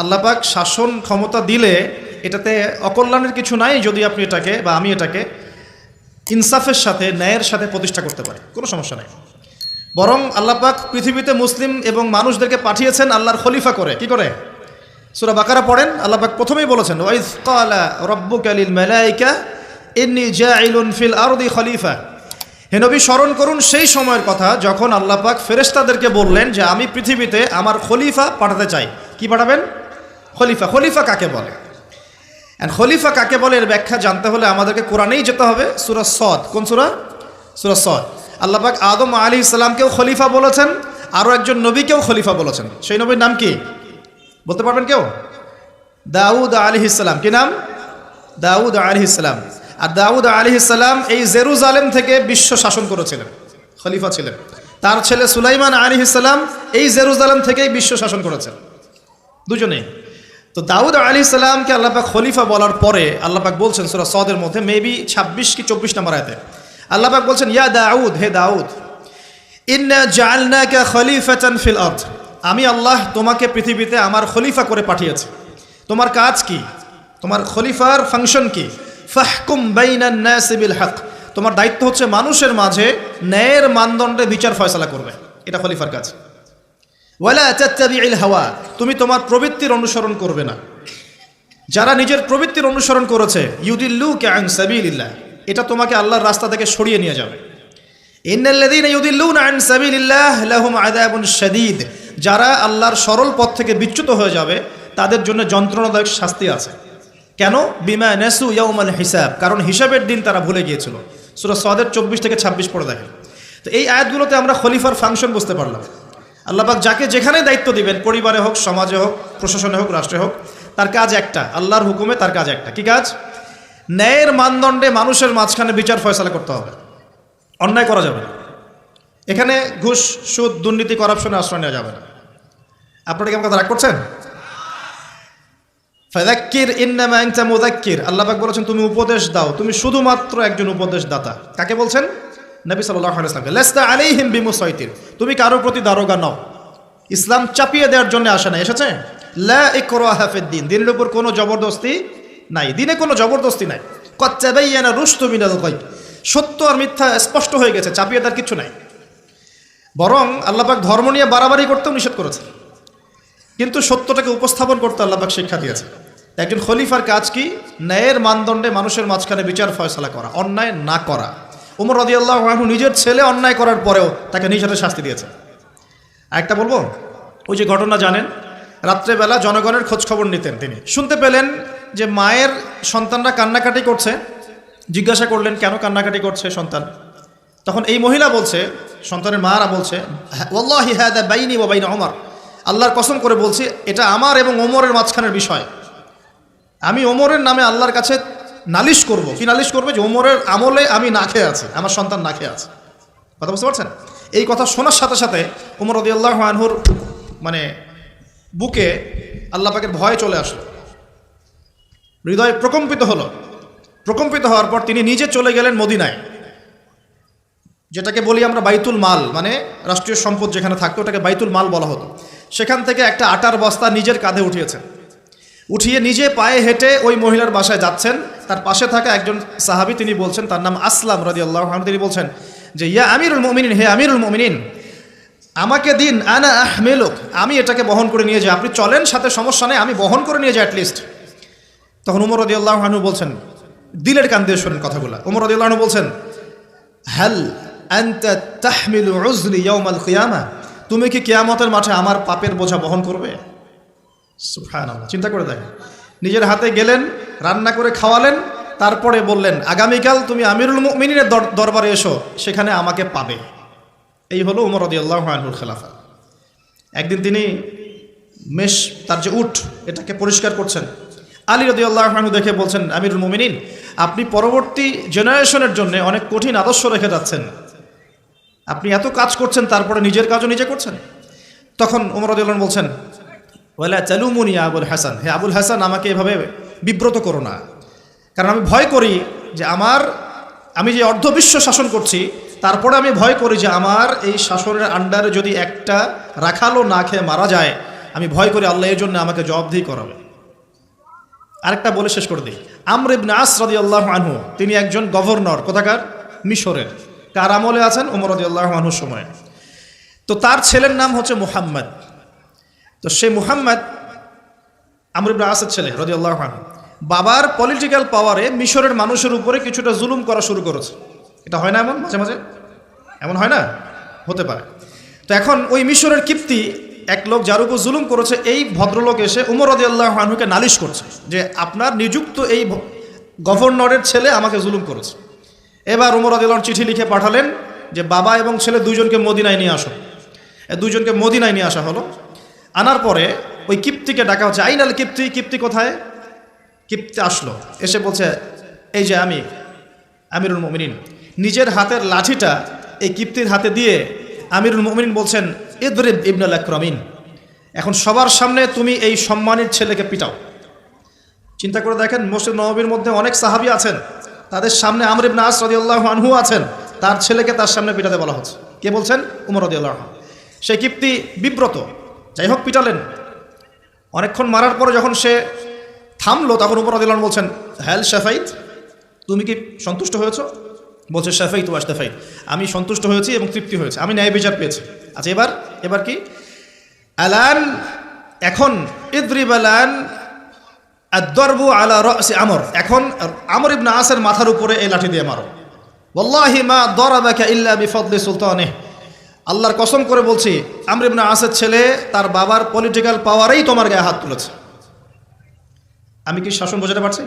আল্লাপাক শাসন ক্ষমতা দিলে এটাতে অকল্যাণের কিছু নাই যদি আপনি এটাকে বা আমি এটাকে ইনসাফের সাথে, ন্যায়ের সাথে প্রতিষ্ঠা করতে পারি। কোনো সমস্যা নাই। বরং আল্লাপাক পৃথিবীতে মুসলিম এবং মানুষদেরকে পাঠিয়েছেন আল্লাহর খলিফা করে। কি করে? সুরা বাকারা পড়েন, আল্লাপাক প্রথমেই বলেছেন, ওয়াইজ লিল মালাইকা ফিল খলিফা। হে নবী, স্মরণ করুন সেই সময়ের কথা যখন আল্লাপাক ফেরেশতাদেরকে বললেন যে, আমি পৃথিবীতে আমার খলিফা পাঠাতে চাই। কি পাঠাবেন? খলিফা খলিফা কাকে বলে? অ্যান্ড খলিফা কাকে বলে এর ব্যাখ্যা জানতে হলে আমাদেরকে কোরআনেই যেতে হবে, সুরা সদ। কোন সুরা? সুরা সদ। আল্লাপাক আদম আলী ইসলামকেও খলিফা বলেছেন আরও একজন নবীকেও খলিফা বলেছেন। সেই নবীর নাম কি? বলতে পারবেন কেউ? দাউদ আলী ইসলাম কি নাম? দাউদ আলী ইসলাম আর দাউদ আলী ইসলাম এই জেরুজালেম থেকে বিশ্ব শাসন করেছিলেন, খলিফা ছিলেন। তার ছেলে সুলাইমান আলী ইসলাম এই জেরুজালেম থেকেই বিশ্ব শাসন করেছেন। দুজনেই। তো দাউদ আলী সালামকে আল্লাপাক খলিফা বলার পরে আল্লাপাক বলছেন সুরা সদের মধ্যে মেবি ছাব্বিশ কি চব্বিশ নম্বর আয়তে। আল্লাপাক বলছেন, ইয়া দাউদ, হে দাউদ ফিল আমি আল্লাহ তোমাকে পৃথিবীতে আমার খলিফা করে পাঠিয়েছি। তোমার কাজ কি? তোমার খলিফার ফাংশন কি? ফাহকুম বাইনান নাস বিল হক। তোমার দায়িত্ব হচ্ছে মানুষের মাঝে ন্যায়ের মানদণ্ডে বিচার ফয়সালা করবে। এটা খলিফার কাজ। ওয়ালা তাত্তাবিউল হাওয়া, তুমি তোমার প্রবৃত্তির অনুসরণ করবে না। যারা নিজের প্রবৃত্তির অনুসরণ করেছে ইউদিল্লু ক্যাং সাবিলিল্লাহ, এটা তোমাকে আল্লাহর রাস্তা থেকে সরিয়ে নিয়ে যাবে। শাদীদ, যারা আল্লাহর সরল পথ থেকে বিচ্যুত হয়ে যাবে, তাদের জন্য যন্ত্রণাদায়ক শাস্তি আছে। কেন? বিমা নেসু ইয়াউমাল হিসাব, কারণ হিসাবের দিন তারা ভুলে গিয়েছিল। সূরা সদের চব্বিশ থেকে ছাব্বিশ পড়ে দেখেন। তো এই আয়াতগুলোতে আমরা খলিফার ফাংশন বুঝতে পারলাম। আল্লাহবাক যাকে যেখানে দায়িত্ব দিবেন, পরিবারে হোক, সমাজে হোক, প্রশাসনে হোক, রাষ্ট্রে হোক, তার কাজ একটা, আল্লাহর হুকুমে তার কাজ একটা। কি কাজ? ন্যায়ের মানদণ্ডে মানুষের মাঝখানে বিচার ফয়সালা করতে হবে। অন্যায় করা যাবে না। এখানে ঘুষ, সুদ, দুর্নীতি করাপশনে আশ্রয় নেওয়া যাবে না। আপনারা কি আমার কথা রাগ করছেন? ফেদাক্কির ইন্নামা আনতা মুদাক্কির আল্লাহ পাক বলেছেন, তুমি উপদেশ দাও। তুমি শুধুমাত্র একজন উপদেশদাতা। কাকে বলছেন? নবী ওয়াসাল্লাম লাস্তা আলাইহিম বিমুসাইতির। তুমি কারও প্রতি দারোগা নও। ইসলাম চাপিয়ে দেওয়ার জন্য আসে না এসেছে? লা দিনের উপর কোনো জবরদস্তি নাই। দিনে কোনো জবরদস্তি নাই। কচ্চাবাইয়ানা রুস্তু মিনাল গায়ব। সত্য আর মিথ্যা স্পষ্ট হয়ে গেছে, চাপিয়ে দেওয়ার কিছু নাই। বরং আল্লাপাক ধর্ম নিয়ে বাড়াবাড়ি করতেও নিষেধ করেছে কিন্তু সত্যটাকে উপস্থাপন করতে আল্লাপাক শিক্ষা দিয়েছে একজন খলিফার কাজ কি? ন্যায়ের মানদণ্ডে মানুষের মাঝখানে বিচার ফয়সলা করা, অন্যায় না করা। উমর রদিয়াল্লাহ আনহু নিজের ছেলে অন্যায় করার পরেও তাকে নিজ হাতে শাস্তি দিয়েছে। একটা বলব? ওই যে ঘটনা জানেন, রাত্রেবেলা জনগণের খোঁজ খবর নিতেন তিনি। শুনতে পেলেন যে মায়ের সন্তানরা কান্নাকাটি করছে। জিজ্ঞাসা করলেন, কেন কান্নাকাটি করছে সন্তান? তখন এই মহিলা বলছে, সন্তানের মারা বলছে হ্যাঁ বাইনি ও বাইন অমর আল্লাহর কসম করে বলছি, এটা আমার এবং ওমরের মাঝখানের বিষয়। আমি ওমরের নামে আল্লাহর কাছে নালিশ করব। কি নালিশ করবে? যে ওমরের আমলে আমি না খেয়ে আছি, আমার সন্তান না খেয়ে আছে। কথা বুঝতে পারছেন? এই কথা শোনার সাথে সাথে ওমর রদি আল্লাহ আনহুর মানে বুকে আল্লাহ পাকের ভয় চলে আসলো। হৃদয় প্রকম্পিত হলো। প্রকম্পিত হওয়ার পর তিনি নিজে চলে গেলেন মদিনায়। যেটাকে বলি আমরা বাইতুল মাল মানে রাষ্ট্রীয় সম্পদ যেখানে থাকতো, ওটাকে বাইতুল মাল বলা হতো। সেখান থেকে একটা আটার বস্তা নিজের কাঁধে উঠিয়েছেন। উঠিয়ে নিজে পায়ে হেঁটে ওই মহিলার বাসায় যাচ্ছেন। তার পাশে থাকা একজন সাহাবি, তিনি বলছেন, তার নাম আসলাম রাজি আল্লাহ তিনি বলছেন যে, ইয়া আমিরুল মমিনিন, হে আমিরুল মমিনিন, আমাকে দিন, আনা আহমেলুক, আমি এটাকে বহন করে নিয়ে যাই। আপনি চলেন, সাথে সমস্যা নেই, আমি বহন করে নিয়ে যাই অ্যাটলিস্ট তখন উমর রদি আল্লাহ বলছেন, দিলের কান দিয়ে শোনেন কথাগুলো। উমর রদি আল্লাহ বলছেন হ্যাল তুমি কি কেয়ামতের মাঠে আমার পাপের বোঝা বহন করবে? চিন্তা করে দেখেন। নিজের হাতে গেলেন, রান্না করে খাওয়ালেন, তারপরে বললেন, আগামীকাল তুমি আমিরুল মুমিনের দর- দরবারে এসো, সেখানে আমাকে পাবে। এই হলো উমর রদিয়াল্লাহ আনহুর খেলাফা। একদিন তিনি মেষ, তার যে উট এটাকে পরিষ্কার করছেন। আলী রদিয়াল্লাহ আনহু দেখে বলছেন, আমিরুল মুমিনিন, আপনি পরবর্তী জেনারেশনের জন্য অনেক কঠিন আদর্শ রেখে যাচ্ছেন। আপনি এত কাজ করছেন, তারপরে নিজের কাজও নিজে করছেন? তখন উমর রদিয়াল্লাহ বলছেন ওয়ালা চালুমুনি আবুল হাসান। হে আবুল হাসান, আমাকে এভাবে বিব্রত করো না। কারণ আমি ভয় করি যে আমার, আমি যে অর্ধবিশ্ব শাসন করছি, তারপরে আমি ভয় করি যে আমার এই শাসনের আন্ডারে যদি একটা রাখালো না খেয়ে মারা যায়, আমি ভয় করি আল্লাহ এই জন্য আমাকে জবাবদিহি করাবে। আরেকটা বলে শেষ করে দিই। আমর ইবনে আস রাদিয়াল্লাহু আনহু, তিনি একজন গভর্নর, কোথাকার? মিশরের। কার আমলে আছেন? ওমর রাদিয়াল্লাহু আনহুর সময়। তো তার ছেলের নাম হচ্ছে মুহাম্মদ। তো সে মুহাম্মদ আমর ইবনে আসের ছেলে, রাদিয়াল্লাহু আনহু, বাবার পলিটিক্যাল পাওয়ারে মিশরের মানুষের উপরে কিছুটা জুলুম করা শুরু করেছে। এটা হয় না এমন মাঝে মাঝে? এমন হয় না? হতে পারে। তো এখন ওই মিশরের কিপ্তি এক লোক যার উপর জুলুম করেছে, এই ভদ্রলোক এসে উমর রদিয়াল্লাহ আনহুকে নালিশ করছে যে আপনার নিযুক্ত এই গভর্নরের ছেলে আমাকে জুলুম করেছে। এবার উমর রদিয়াল্লাহ চিঠি লিখে পাঠালেন যে, বাবা এবং ছেলে দুইজনকে মদিনায় নিয়ে আসো। এ দুইজনকে মদিনায় নিয়ে আসা হলো। আনার পরে ওই কিপ্তিকে ডাকা হচ্ছে। আইনাল কিপ্তি কিপ্তি কোথায়? কিপ্তি আসলো। এসে বলছে, এই যে আমি আমিরুল মমিনিন। নিজের হাতের লাঠিটা এই কিপ্তির হাতে দিয়ে আমিরুল মমিনিন বলছেন, ইদরিব ইবনুল আকরামিন, এখন সবার সামনে তুমি এই সম্মানের ছেলেকে পিটাও। চিন্তা করে দেখেন, মসজিদ নবীর মধ্যে অনেক সাহাবি আছেন। তাদের সামনে আমর ইবনে আস রাদিয়াল্লাহু আনহু আছেন। তার ছেলেকে তার সামনে পিটাতে বলা হচ্ছে। কে বলছেন? উমর রাদিয়াল্লাহু আনহু। সেই কিপ্তি বিব্রত। যাই হোক পিটালেন। অনেকক্ষণ মারার পরে যখন সে থামলো, তখন উপর আদিলান বলছেন হ্যাল শেফাইত তুমি কি সন্তুষ্ট হয়েছো? বলছে শেফাই তো আশতেফাই আমি সন্তুষ্ট হয়েছি এবং তৃপ্তি হয়েছে। আমি ন্যায় বিচার পেয়েছি। আচ্ছা এবার এবার কি? আলান, এখন, ইদ্রিব আলান আদরবু আলা রসি আমর। এখন, আমর ইবনা আসের মাথার উপরে এই লাঠি দিয়ে মারো। ওল্লাহি মা দরাবাকা ইল্লা বিফদলি সুলতানে আল্লাহর কসম করে বলছি, আমর ইবনা আসের ছেলে, তার বাবার পলিটিক্যাল পাওয়ারেই তোমার গায়ে হাত তুলেছে। আমি কি শাসন বোঝাতে পারছি?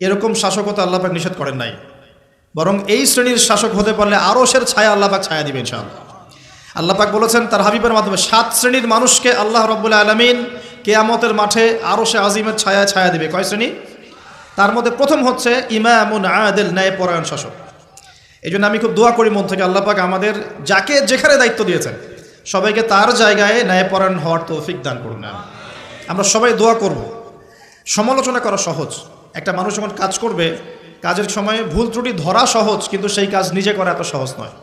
এরকম শাসকও শাসকতা আল্লাপাক নিষেধ করেন নাই। বরং এই শ্রেণির শাসক হতে পারলে আরও সের ছায়া আল্লাপাক ছায়া দিবে ইনশাআল্লাহ। আল্লাপাক বলেছেন, তার হাবিবের মাধ্যমে সাত শ্রেণির মানুষকে আল্লাহ রব্বুল্লাহ আলমিন কেয়ামতের মাঠে আরও সে আজিমের ছায়া ছায়া দিবে। কয় শ্রেণি? তার মধ্যে প্রথম হচ্ছে ইমামুন আদেল ন্যায় পরায়ণ শাসক। এই জন্য আমি খুব দোয়া করি মন থেকে আল্লাপাক আমাদের যাকে যেখানে দায়িত্ব দিয়েছেন, সবাইকে তার জায়গায় ন্যায়পরায়ণ হওয়ার তৌফিক দান করুন। আমরা সবাই দোয়া করব। সমালোচনা করা সহজ। একটা মানুষ যখন কাজ করবে, কাজের সময় ভুল ত্রুটি ধরা সহজ, কিন্তু সেই কাজ নিজে করা এত সহজ নয়।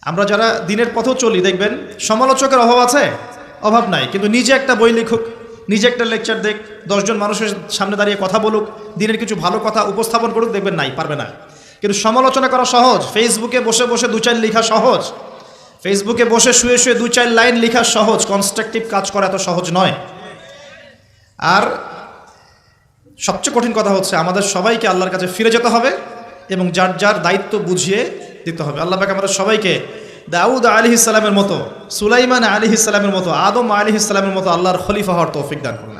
আমরা যারা দিনের পথেও চলি, দেখবেন সমালোচকের অভাব আছে? অভাব নাই। কিন্তু নিজে একটা বই লিখুক, নিজে একটা লেকচার দেখ, দশজন মানুষের সামনে দাঁড়িয়ে কথা বলুক, দিনের কিছু ভালো কথা উপস্থাপন করুক, দেখবেন নাই, পারবে না। কিন্তু সমালোচনা করা সহজ। ফেসবুকে বসে বসে দু চার লেখা সহজ। ফেসবুকে বসে শুয়ে শুয়ে দু চার লাইন লেখা সহজ। কনস্ট্রাকটিভ কাজ করা এত সহজ নয়। আর সবচেয়ে কঠিন কথা হচ্ছে, আমাদের সবাইকে আল্লাহর কাছে ফিরে যেতে হবে এবং যার যার দায়িত্ব বুঝিয়ে দিতে হবে। আল্লাহ পাক আমাদের সবাইকে দাউদ আলী ইসলামের মতো, সুলাইমান আলী ইসলামের মতো, আদম আলী ইসলামের মতো আল্লাহর খলিফা হওয়ার তৌফিক দান করুন।